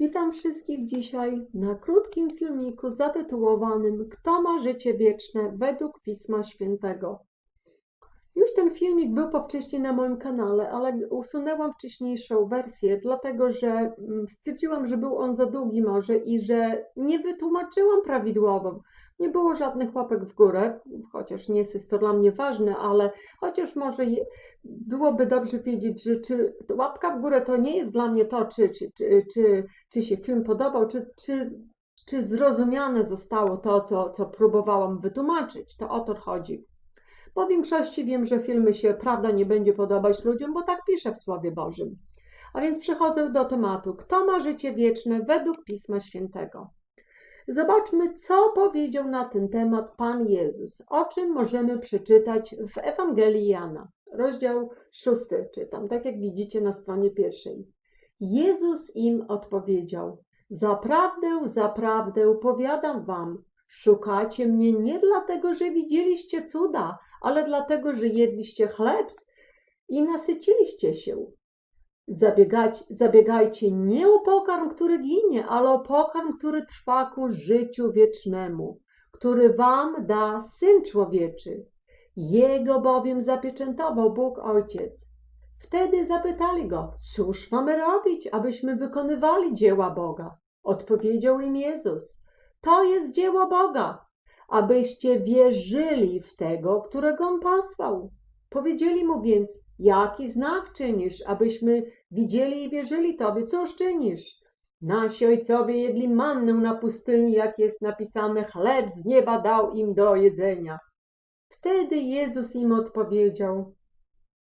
Witam wszystkich dzisiaj na krótkim filmiku zatytułowanym Kto ma życie wieczne według Pisma Świętego. Już ten filmik był po wcześniej na moim kanale, ale usunęłam wcześniejszą wersję, dlatego że mm, stwierdziłam, że był on za długi może i że nie wytłumaczyłam prawidłowo. Nie było żadnych łapek w górę, chociaż nie jest to dla mnie ważne, ale chociaż może byłoby dobrze wiedzieć, że czy łapka w górę to nie jest dla mnie to, czy, czy, czy, czy, czy się film podobał, czy, czy, czy zrozumiane zostało to, co, co próbowałam wytłumaczyć. To o to chodzi. Po większości wiem, że filmy się prawda nie będzie podobać ludziom, bo tak pisze w Słowie Bożym. A więc przechodzę do tematu. Kto ma życie wieczne według Pisma Świętego? Zobaczmy, co powiedział na ten temat Pan Jezus, o czym możemy przeczytać w Ewangelii Jana, rozdział szósty czytam, tak jak widzicie na stronie pierwszej. Jezus im odpowiedział: Zaprawdę, zaprawdę powiadam wam, szukacie mnie nie dlatego, że widzieliście cuda, ale dlatego, że jedliście chleb i nasyciliście się. Zabiegać, zabiegajcie nie o pokarm, który ginie, ale o pokarm, który trwa ku życiu wiecznemu, który wam da Syn Człowieczy. Jego bowiem zapieczętował Bóg Ojciec. Wtedy zapytali go, cóż mamy robić, abyśmy wykonywali dzieła Boga? Odpowiedział im Jezus, to jest dzieło Boga, abyście wierzyli w tego, którego On posłał. Powiedzieli mu więc, jaki znak czynisz, abyśmy widzieli i wierzyli Tobie? Cóż czynisz? Nasi ojcowie jedli mannę na pustyni, jak jest napisane, chleb z nieba dał im do jedzenia. Wtedy Jezus im odpowiedział,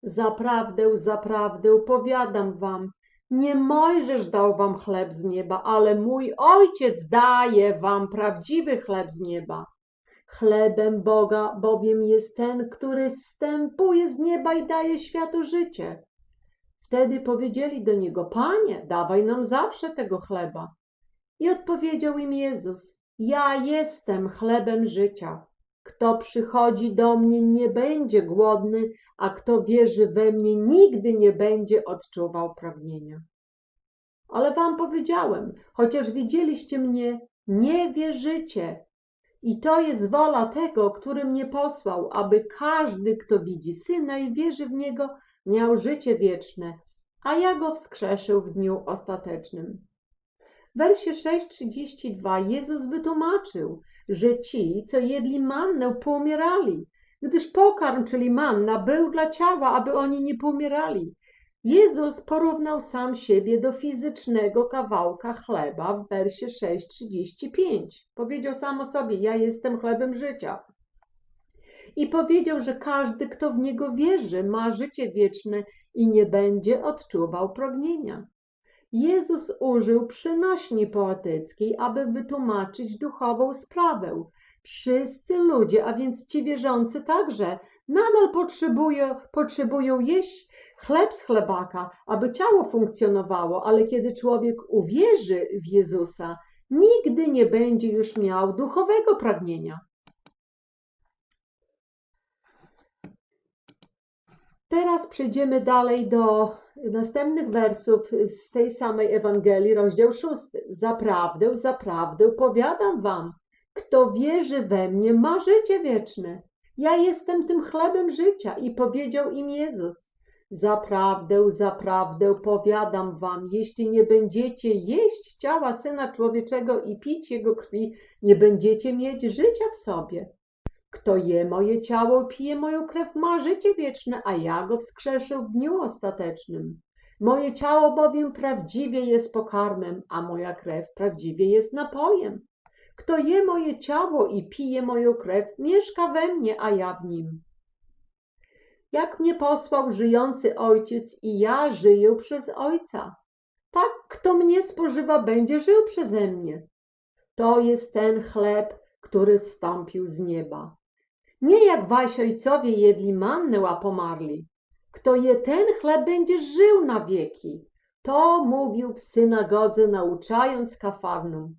Zaprawdę, zaprawdę, powiadam wam, nie Mojżesz dał wam chleb z nieba, ale mój Ojciec daje wam prawdziwy chleb z nieba. Chlebem Boga bowiem jest ten, który zstępuje z nieba i daje światu życie. Wtedy powiedzieli do niego, Panie, dawaj nam zawsze tego chleba. I odpowiedział im Jezus, ja jestem chlebem życia. Kto przychodzi do mnie, nie będzie głodny, a kto wierzy we mnie, nigdy nie będzie odczuwał pragnienia. Ale wam powiedziałem, chociaż widzieliście mnie, nie wierzycie. I to jest wola tego, który mnie posłał, aby każdy, kto widzi Syna i wierzy w Niego, miał życie wieczne, a ja go wskrzeszę w dniu ostatecznym. W wersie 6:32 Jezus wytłumaczył, że ci, co jedli mannę, poumierali, gdyż pokarm, czyli manna, był dla ciała, aby oni nie poumierali. Jezus porównał sam siebie do fizycznego kawałka chleba w wersie 6:35. Powiedział sam o sobie: Ja jestem chlebem życia. I powiedział, że każdy, kto w niego wierzy, ma życie wieczne i nie będzie odczuwał pragnienia. Jezus użył przynośni poetyckiej, aby wytłumaczyć duchową sprawę. Wszyscy ludzie, a więc ci wierzący także, nadal potrzebują, potrzebują jeść chleb z chlebaka, aby ciało funkcjonowało, ale kiedy człowiek uwierzy w Jezusa, nigdy nie będzie już miał duchowego pragnienia. Teraz przejdziemy dalej do następnych wersów z tej samej Ewangelii, rozdział szósty. Zaprawdę, zaprawdę powiadam wam, kto wierzy we mnie, ma życie wieczne. Ja jestem tym chlebem życia i powiedział im Jezus. Zaprawdę, zaprawdę powiadam wam, jeśli nie będziecie jeść ciała Syna Człowieczego i pić Jego krwi, nie będziecie mieć życia w sobie. Kto je moje ciało pije moją krew, ma życie wieczne, a ja go wskrzeszę w dniu ostatecznym. Moje ciało bowiem prawdziwie jest pokarmem, a moja krew prawdziwie jest napojem. Kto je moje ciało i pije moją krew, mieszka we mnie, a ja w nim. Jak mnie posłał żyjący Ojciec i ja żyję przez Ojca. Tak, kto mnie spożywa, będzie żył przeze mnie. To jest ten chleb, który zstąpił z nieba. Nie jak wasi ojcowie jedli mannę, a pomarli. Kto je ten chleb, będzie żył na wieki. To mówił w synagodze, nauczając kafarnum.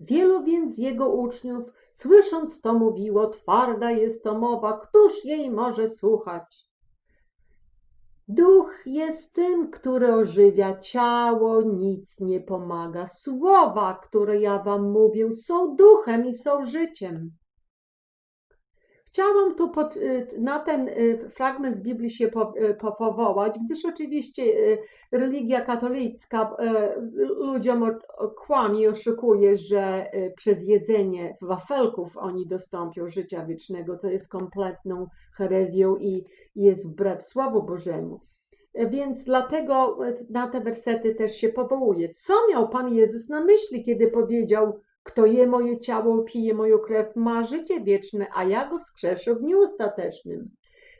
Wielu więc jego uczniów, słysząc to, mówiło: Twarda jest to mowa, któż jej może słuchać? Duch jest tym, który ożywia ciało, nic nie pomaga. Słowa, które ja wam mówię, są duchem i są życiem. Chciałam tu pod, y, na ten y, fragment z Biblii się y, po, powołać, gdyż oczywiście religia katolicka ludziom kłamie oszukuje, że przez jedzenie wafelków oni dostąpią życia wiecznego, co jest kompletną herezją i jest wbrew Słowu Bożemu. Y, Więc dlatego na te wersety też się powołuje. Co miał Pan Jezus na myśli, kiedy powiedział: Kto je moje ciało, pije moją krew, ma życie wieczne, a ja go wskrzeszę w dniu ostatecznym?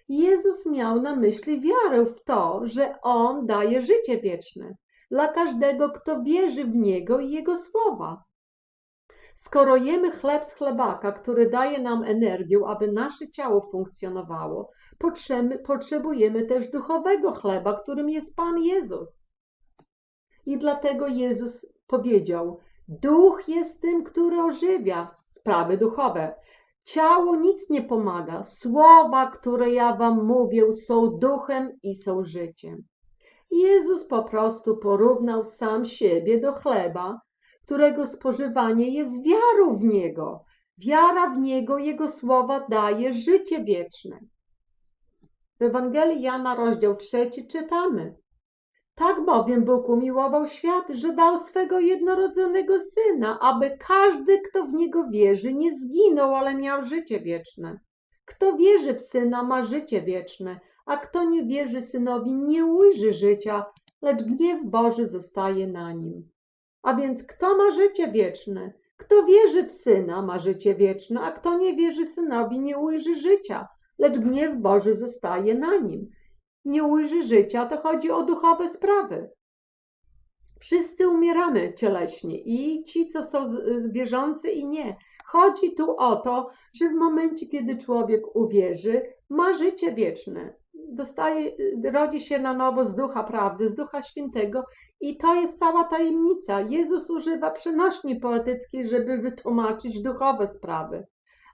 Jezus miał na myśli wiarę w to, że On daje życie wieczne dla każdego, kto wierzy w Niego i Jego słowa. Skoro jemy chleb z chlebaka, który daje nam energię, aby nasze ciało funkcjonowało, potrzebujemy też duchowego chleba, którym jest Pan Jezus. I dlatego Jezus powiedział: Duch jest tym, który ożywia sprawy duchowe. Ciało nic nie pomaga. Słowa, które ja wam mówię, są duchem i są życiem. Jezus po prostu porównał sam siebie do chleba, którego spożywanie jest wiarą w Niego. Wiara w Niego, Jego słowa daje życie wieczne. W Ewangelii Jana, rozdział trzeci, czytamy. Tak bowiem Bóg umiłował świat, że dał swego jednorodzonego Syna, aby każdy, kto w Niego wierzy, nie zginął, ale miał życie wieczne. Kto wierzy w Syna, ma życie wieczne, a kto nie wierzy Synowi, nie ujrzy życia, lecz gniew Boży zostaje na nim. A więc kto ma życie wieczne? Kto wierzy w Syna, ma życie wieczne, a kto nie wierzy Synowi, nie ujrzy życia, lecz gniew Boży zostaje na nim nie ujrzy życia, to chodzi o duchowe sprawy. Wszyscy umieramy cieleśnie i ci, co są y, wierzący i nie. Chodzi tu o to, że w momencie, kiedy człowiek uwierzy, ma życie wieczne. Dostaje, y, rodzi się na nowo z ducha prawdy, z ducha świętego i to jest cała tajemnica. Jezus używa przenośni poetyckiej, żeby wytłumaczyć duchowe sprawy.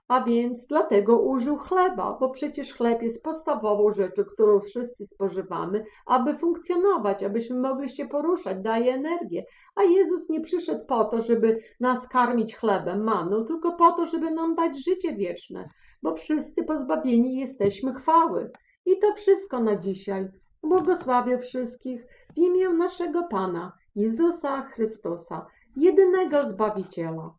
A więc dlatego użył chleba, bo przecież chleb jest podstawową rzeczą, którą wszyscy spożywamy, aby funkcjonować, abyśmy mogli się poruszać, daje energię. A Jezus nie przyszedł po to, żeby nas karmić chlebem, manną, tylko po to, żeby nam dać życie wieczne, bo wszyscy pozbawieni jesteśmy chwały. I to wszystko na dzisiaj. Błogosławię wszystkich w imię naszego Pana, Jezusa Chrystusa, jedynego Zbawiciela.